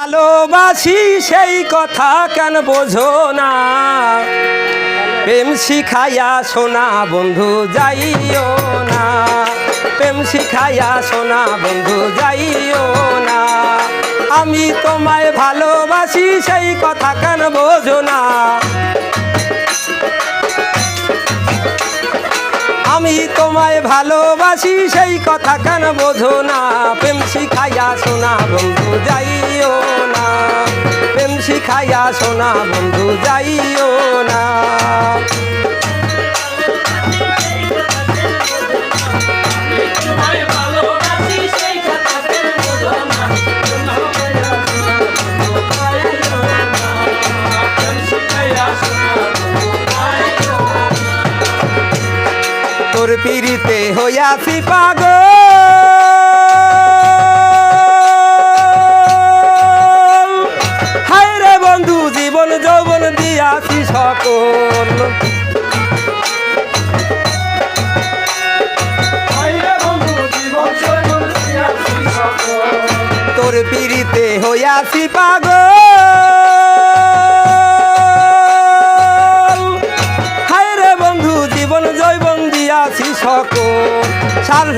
ভালোবাসি সেই কথা কেন বোঝো না? প্রেম শিখাইয়া সোনা বন্ধু যাইও না। প্রেম শিখাইয়া সোনা বন্ধু যাইও না। আমি তোমায় ভালোবাসি সেই কথা কেন বোঝো না? আমি তোমায় ভালোবাসি, সেই কথা কেন বোঝো না? প্রেম শিখাইয়া শোনা বন্ধু, যাইও না। প্রেম শিখাইয়া শোনা বন্ধু, যাইও তোর পিড়িতে হইয়াছি পাগ হায় রে বন্ধু জীবন যৌবন দিয়াছি সকল। তোর পিড়িতে হইয়াছি পাগ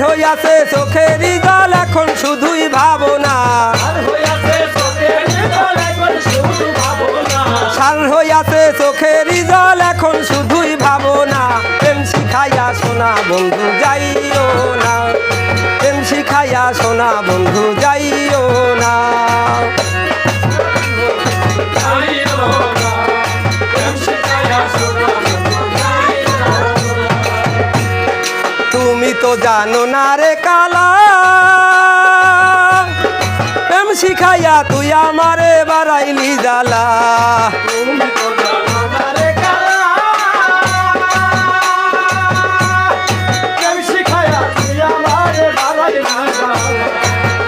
হইয়াছে চোখেরই জল, এখন শুধুই ভাবনা। সাল হইয়াছে চোখেরই জল, এখন শুধুই ভাবনা। প্রেম শিখাইয়া সোনা, বন্ধু যাইও না। প্রেম শিখাইয়া সোনা, বন্ধু যাইও না। তো জানো না রে কালা। প্রেম শিখাইয়া তুই আমারে বাড়াইলি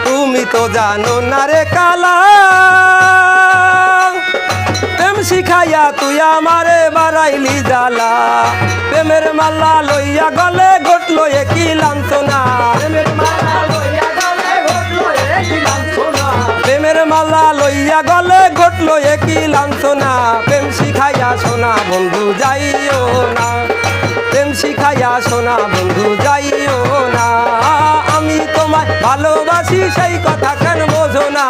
তুমি তো জানো না রে কালা। প্রেম শিখাইয়া তুই আমারে বাড়াইলি জ্বালা। প্রেমের মাল্লা লইয়া গলে ঘটলো একই লাঞ্ছনা প্রেমের মালা লইয়া গলে ঘটলো একই লাঞ্ছনা প্রেম শিখাইয়া সোনা, বন্ধু যাইও না। প্রেম শিখাইয়া সোনা, বন্ধু যাইও না। আমি তোমায় ভালোবাসি, সেই কথা কেন বোঝো না?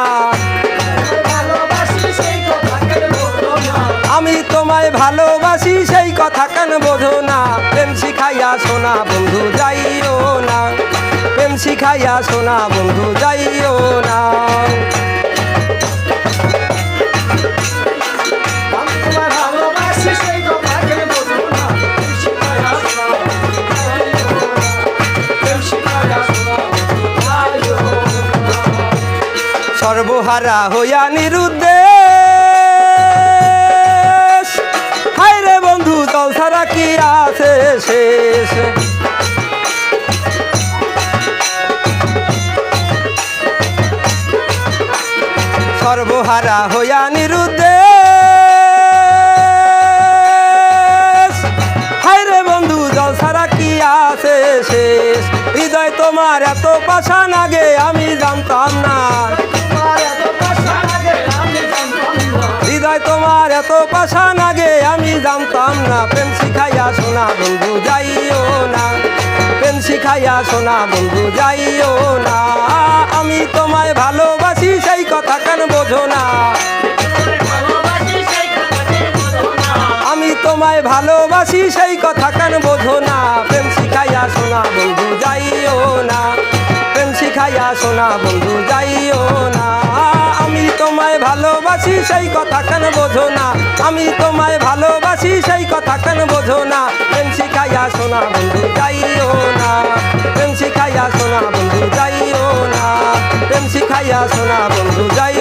আমি তোমায় ভালোবাসি, সেই কথা বোঝো না প্রেম শিখাইয়া সোনা বন্ধু যাইও না। প্রেম শিখাইয়া সোনা বন্ধু যাইও না। সর্বহারা হইয়া নিরুদ্দে সর্বহারা হইয়া রে বন্ধু, জল ছাড়া কি আছে শেষ? হৃদয় তোমার এত পাশান আগে আমি জানতাম না। হৃদয় তোমার এত পাশান আগে আমি জানতাম না। প্রেম শিখাইয়া শোনা বন্ধু, যাইও। শিখাইয়া সোনা, বন্ধু, যাইও না। আমি তোমায় ভালোবাসি, সেই কথা কেন বোঝো না? আমি তোমায় ভালোবাসি, সেই কথা কেন বোঝো না? প্রেম শিখাইয়া সোনা, বন্ধু, যাইও না। প্রেম শিখাইয়া সোনা, বন্ধু সেই কথা কেন বোঝো না? আমি তোমায় ভালোবাসি, সেই কথা কেন বোঝো না? প্রেম শিখাইয়া শোনা বন্ধু, যাইও না। প্রেম শিখাইয়া শোনা বন্ধু, যাইও না। প্রেম শিখাইয়া শোনা বন্ধু, যাইও